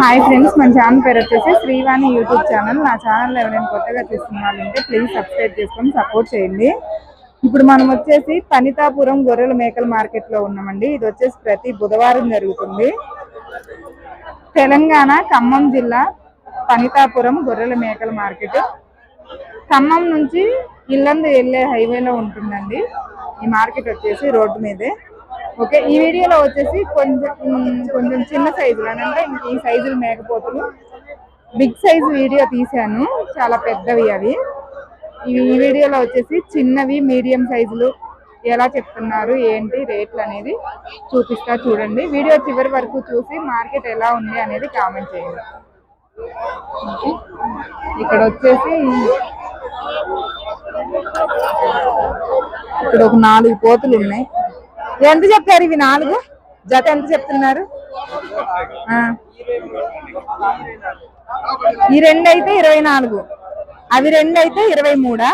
Hi friends మన channel పేరు వచ్చేసి శ్రీవాణి యూట్యూబ్ ఛానల్ నా ఛానల్ ఎవరైనా కొత్తగా చూస్తున్న వాళ్ళుంటే ప్లీజ్ సబ్స్క్రైబ్ చేసుకొని సపోర్ట్ చేయండి. ఇప్పుడు మనం వచ్చేసి పనితాపురం గొర్రెల మేకల మార్కెట్లో ఉన్నామండి. ఇది వచ్చేసి ప్రతి బుధవారం జరుగుతుంది. తెలంగాణ ఖమ్మం జిల్లా పనితాపురం గొర్రెల మేకల మార్కెట్ ఖమ్మం నుంచి ఇల్లందు వెళ్ళే హైవేలో ఉంటుందండి. ఈ మార్కెట్ వచ్చేసి రోడ్డు మీదే. ఓకే ఈ వీడియోలో వచ్చేసి కొంచెం కొంచెం చిన్న సైజులు అని అంటే ఈ సైజులు మేకపోతులు. బిగ్ సైజ్ వీడియో తీశాను చాలా పెద్దవి అవి. ఈ వీడియోలో వచ్చేసి చిన్నవి మీడియం సైజులు ఎలా చెప్తున్నారు ఏంటి రేట్లు అనేది చూపిస్తా చూడండి. వీడియో చివరి వరకు చూసి మార్కెట్ ఎలా ఉంది అనేది కామెంట్ చేయండి. ఇక్కడ వచ్చేసి ఇక్కడ ఒక నాలుగు పోతులు ఉన్నాయి. ఎంత చెప్పారు ఇవి నాలుగు? జత ఎంత చెప్తున్నారు? ఆ. ఈ రెండు అయితే ఇరవై నాలుగు. అవి రెండు అయితే ఇరవై మూడా?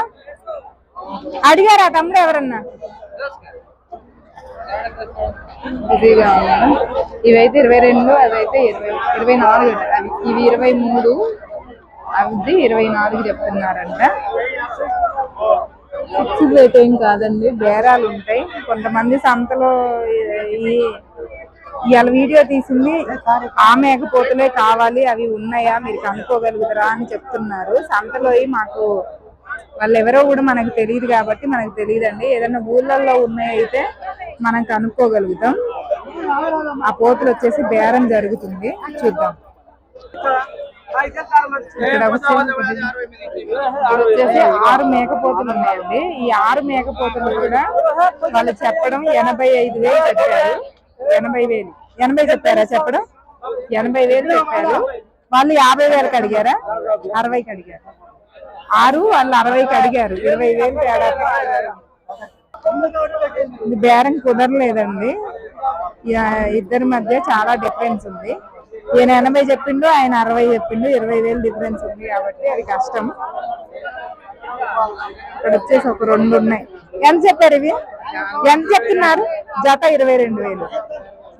అడిగారా తమ్ముడు ఎవరన్నా? ఇవైతే ఇరవై రెండు అదైతే ఇరవై ఇరవై నాలుగు. ఇవి ఇరవై మూడు అవి ఇరవై నాలుగు చెప్తున్నారంట. ఫిక్స్డ్ రేట్ ఏం కాదండి. బేరాలు ఉంటాయి కొంతమంది సంతలో ఈ ఇవాళ వీడియో తీసింది. ఆ మేకపోతులే కావాలి అవి ఉన్నాయా మీరు కనుక్కోగలుగుతారా అని చెప్తున్నారు. సంతలో మాకు వాళ్ళు ఎవరో కూడా మనకు తెలియదు కాబట్టి మనకు తెలియదండి. ఏదైనా ఊళ్ళల్లో ఉన్నాయి అయితే మనం కనుక్కోగలుగుతాం. ఆ పోతులు వచ్చేసి బేరం జరుగుతుంది. చూద్దాం. ఇక్కడ వచ్చేసి ఆరు మేకపోతులు ఉన్నాయండి ఈ ఆరు మేకపోతులు కూడా వాళ్ళు చెప్పడం ఎనభై ఐదు వేలు చెప్పారు. ఎనభై వేలు. ఎనభై చెప్పారా చెప్పడం? ఎనభై వేలు చెప్పారు. వాళ్ళు యాభై వేలకు అడిగారా అరవైకి అడిగారు ఆరు వాళ్ళు అరవైకి అడిగారు ఇరవై వేలు తేడా. ఇది బేరం కుదరలేదండి. ఇద్దరి మధ్య చాలా డిఫరెన్స్ ఉంది. ఈయన ఎనభై చెప్పిండు ఆయన అరవై చెప్పిండు ఇరవై వేలు డిఫరెన్స్ ఉంది కాబట్టి అది కష్టం. ఇక్కడ వచ్చేసి ఒక రెండు ఉన్నాయి. ఎంత చెప్పారు ఇవి? ఎంత చెప్తున్నారు? జత ఇరవై రెండు వేలు.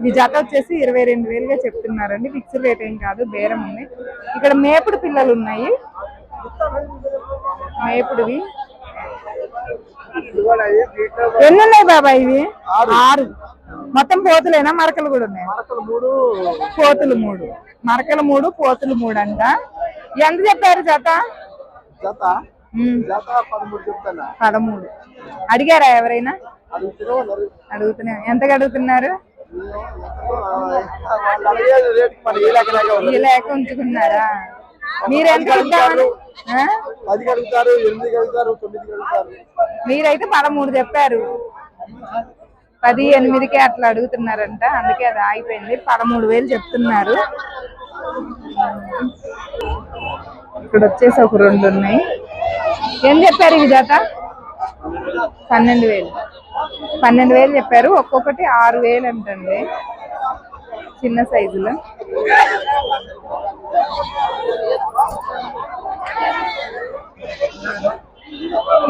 ఇవి జత వచ్చేసి ఇరవై రెండు వేలుగా చెప్తున్నారండి. ఫిక్స్డ్ రేట్ ఏం కాదు బేరం ఉంది. ఇక్కడ మేపుడు పిల్లలు ఉన్నాయి. మేపుడువి. ఎన్ని ఉన్నాయి బాబా ఇవి? ఆరు. మొత్తం పోతులేనా? మరకలు కూడా ఉన్నాయి? పోతులు మూడు. మరకలు మూడు పోతులు మూడు అంట. ఎంత చెప్పారు జత? పదమూడు అడిగారా ఎవరైనా? అడుగుతున్నా ఎంతగా అడుగుతున్నారు? ఈ లేక ఉంచుకున్నారా? మీరు ఎంత అడుగుతారు ఆ? పదికి అడుగుతారు ఎనిమిదికి అడుగుతారు తొమ్మిదికి అడుగుతారు. మీరైతే పదమూడు చెప్పారు. పది ఎనిమిదికే అట్లా అడుగుతున్నారంట. అందుకే అది ఆగిపోయింది. పదమూడు వేలు చెప్తున్నారు. ఇక్కడ వచ్చేసి ఒక రెండు ఉన్నాయి. ఏం చెప్పారు ఇవి జాత పన్నెండు వేలు. పన్నెండు వేలు చెప్పారు. ఒక్కొక్కటి ఆరు వేలు అంటండి. చిన్న సైజులో.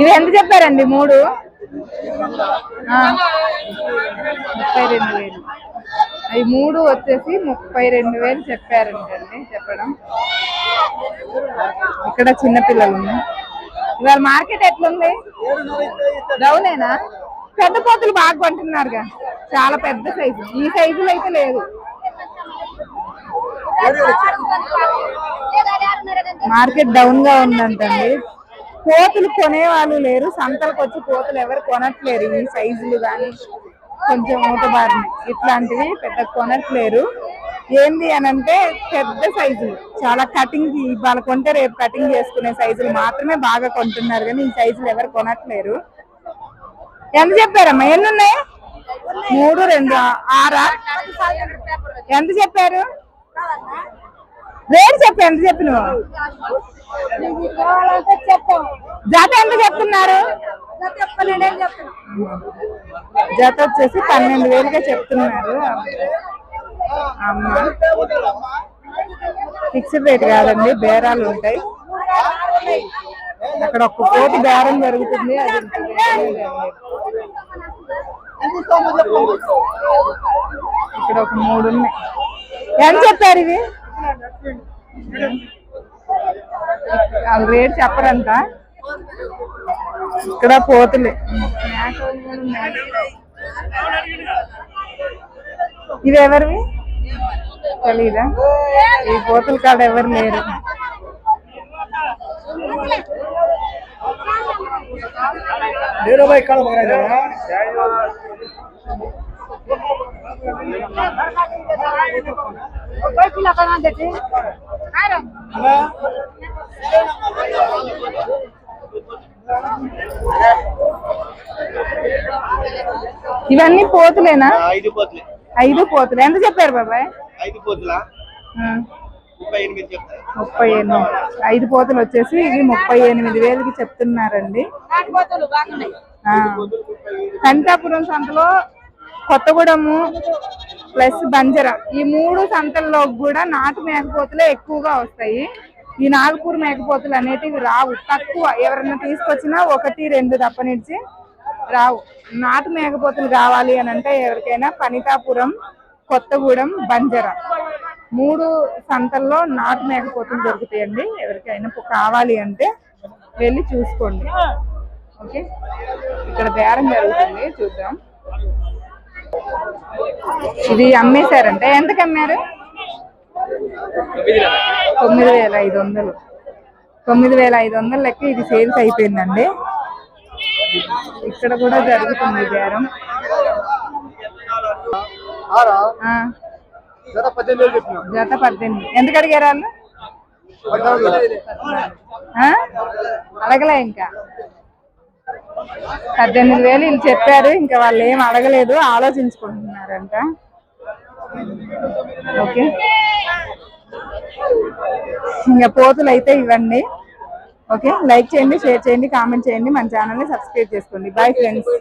ఇవి ఎంత చెప్పారండి? మూడు? ముప్పై రెండు వేలు. అవి మూడు వచ్చేసి ముప్పై రెండు వేలు చెప్పారంటండి చెప్పడం. ఇక్కడ చిన్న పిల్లలు ఉన్నాయి ఇవాళ మార్కెట్ ఎట్లుంది? డౌనేనా? పెద్ద పోతులు బాగా కొంటున్నారుగా. చాలా పెద్ద సైజు. ఈ సైజులో అయితే లేదు. మార్కెట్ డౌన్గా ఉందంటండి. కోతులు కొనే వాళ్ళు లేరు. సంతలకు వచ్చి కోతులు ఎవరు కొనట్లేరు. ఈ సైజులు కానీ కొంచెం ఊటబారిని ఇట్లాంటివి పెద్ద కొనట్లేరు. ఏంది అని అంటే పెద్ద సైజులు. చాలా కటింగ్ ఇవాళ కొంటే రేపు కటింగ్ చేసుకునే సైజులు మాత్రమే బాగా కొంటున్నారు కానీ ఈ సైజులు ఎవరు కొనట్లేరు. ఎంత చెప్పారమ్మా? ఎన్ని ఉన్నాయి మూడు రెండు ఆరా? ఎంత చెప్పారు? రేట్ చెప్పి ఎంత చెప్పిన జత ఎంత చెప్తున్నారు? జత వచ్చేసి పన్నెండు వేలుగా చెప్తున్నారు. అమ్మ. ఫిక్స్డ్ రేట్ కాదండి బేరాలు ఉంటాయి. అక్కడ ఒక్క కోటి బేరం జరుగుతుంది అది ఇక్కడ ఒక మూడు ఉన్నాయి. ఎంత చెప్పారు ఇవి? వాళ్ళు రేట్ చెప్పరంట. ఇక్కడ పోతులు. ఇవి ఎవరివి? తెలీదా? ఈ పోతుల కాడ ఎవరు లేరు. ఇవన్నీ పోతులేనా? ఐదు పోతులే. ఐదు పోతులు. ఎంత చెప్పారు బాబాయ్? ఐదు పోతులా? ముప్పై ఎనిమిది ఐదు పోతులు వచ్చేసి ఇవి ముప్పై ఎనిమిది వేలకి చెప్తున్నారండి. ఆ, కంటాపురం సంతలో కొత్తగూడెము ప్లస్ బంజర. ఈ మూడు సంతల్లో కూడా నాటు మేకపోతులే ఎక్కువగా వస్తాయి. ఈ నాలుకూరు మేకపోతులు అనేటివి రావు. తక్కువ ఎవరైనా తీసుకొచ్చినా ఒకటి రెండు తప్పనిచ్చి రావు. నాటు మేకపోతులు కావాలి అని అంటే ఎవరికైనా పనితాపురం కొత్తగూడెం బంజర మూడు సంతల్లో నాటు మేకపోతులు దొరుకుతాయండి. ఎవరికైనా కావాలి అంటే వెళ్ళి చూసుకోండి. ఓకే? ఇక్కడ బేరం జరుగుతుంది. చూద్దాం. ఇది అమ్మేశారంటే ఎంతకు అమ్మారు తొమ్మిది వేల ఐదు వందలు. తొమ్మిది వేల ఐదు వందల లెక్క ఇది సేల్స్ అయిపోయిందండి. ఇక్కడ కూడా జరుగుతుంది బేరం. జత పద్దెనిమిది ఎందుకు అడిగారు వాళ్ళు? అడగలే ఇంకా. పద్దెనిమిది వేలు వీళ్ళు చెప్పారు ఇంకా వాళ్ళు ఏం అడగలేదు ఆలోచించుకుంటున్నారంట. ఓకే. ఇంకా పోతులు అయితే ఇవ్వండి. ఓకే. లైక్ చేయండి షేర్ చేయండి కామెంట్ చేయండి. మన ఛానల్ని సబ్స్క్రైబ్ చేసుకోండి. Bye friends